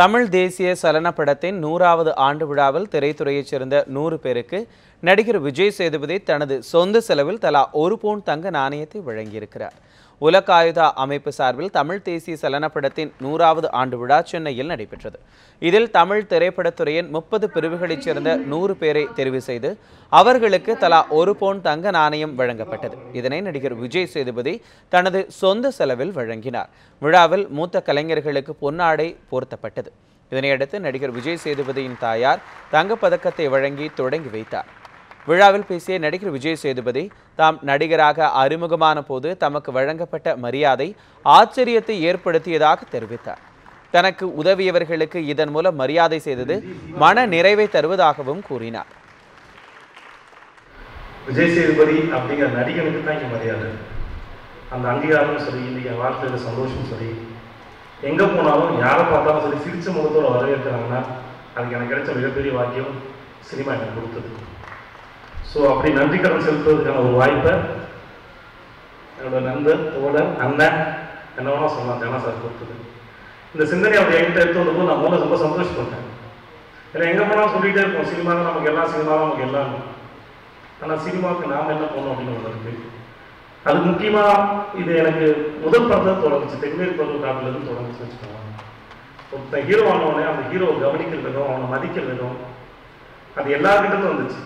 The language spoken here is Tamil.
தமிழ் தேசிய சலன படத்தின் நூறாவது ஆண்டு விழாவில் திரைத்துறையைச் சேர்ந்த நூறு பேருக்கு நடிகர் விஜய் சேதுபதி தனது சொந்த செலவில் தலா ஒரு பவுன் தங்க நாணயத்தை வழங்கியிருக்கிறார். உலக ஆயுதா அமைப்பு சார்பில் தமிழ் தேசிய சலன படத்தின் நூறாவது ஆண்டு விழா சென்னையில் நடைபெற்றது. இதில் தமிழ் திரைப்படத்துறையின் முப்பது பிரிவுகளைச் சேர்ந்த நூறு பேரை தெரிவு செய்து அவர்களுக்கு தலா ஒரு பவுன் தங்க நாணயம் வழங்கப்பட்டது. இதனை நடிகர் விஜய் சேதுபதி தனது சொந்த செலவில் வழங்கினார். விழாவில் மூத்த கலைஞர்களுக்கு பொன்னாடை போர்த்தப்பட்டது. இதனையடுத்து நடிகர் விஜய் சேதுபதியின் தாயார் தங்கப்பதக்கத்தை வழங்கி தொடங்கி வைத்தார். விழாவில் பேசிய நடிகர் விஜய் சேதுபதி தாம் நடிகராக அறிமுகமான போது தமக்கு வழங்கப்பட்ட மரியாதை ஆச்சரியத்தை ஏற்படுத்தியதாக தெரிவித்தார். தனக்கு உதவியவர்களுக்கு இதன் மூலம் மரியாதை செய்தது மன நிறைவை தருவதாகவும் கூறினார். விஜய் சேதுபதி அப்படிங்கிற நடிகனுக்கு தான் இங்கே மரியாதை. அந்த அங்கீகாரமும் சரி இன்னைக்கு என் வாழ்க்கையில் சந்தோஷமும் சரி எங்கே போனாலும் யாரை பார்த்தாலும் சரி சிரிச்ச முகத்தோடு வரவேற்கிறாங்கன்னா அதுக்கு எனக்கு கிடைச்ச மிகப்பெரிய வாக்கியம் சினிமா எனக்கு கொடுத்தது. ஸோ அப்படி நன்றி கடன் செலுத்துவதற்கான ஒரு வாய்ப்பை என்னோட நண்பர் தோழர் அண்ணன் என்ன வேணா சொல்லலாம் ஜனா சார் கொடுத்தது. இந்த சிந்தனை அப்படி என்கிட்ட எடுத்து வந்தபோது நான் முதல்ல ரொம்ப சந்தோஷப்பட்டேன். ஏன்னா எங்கே போனாலும் சொல்லிகிட்டே இருப்போம் சினிமா தான் நமக்கு எல்லாம் சினிமா தான் நமக்கு எல்லாம். ஆனால் சினிமாவுக்கு நாம் என்ன போகணும் அப்படின்னு ஒன்று இருக்குது அது முக்கியமாக இது எனக்கு முதல் படத்தை தொடங்குச்சு தென்மேற்கு பருவ காட்டிலிருந்து தொடங்குச்சு வச்சுக்கோங்க. ஒருத்தன் ஹீரோ ஆனவனே அந்த ஹீரோவை கவனிக்கிற விதம் அவனை மதிக்கிற விதம் அது எல்லாருக்கிட்ட வந்துச்சு.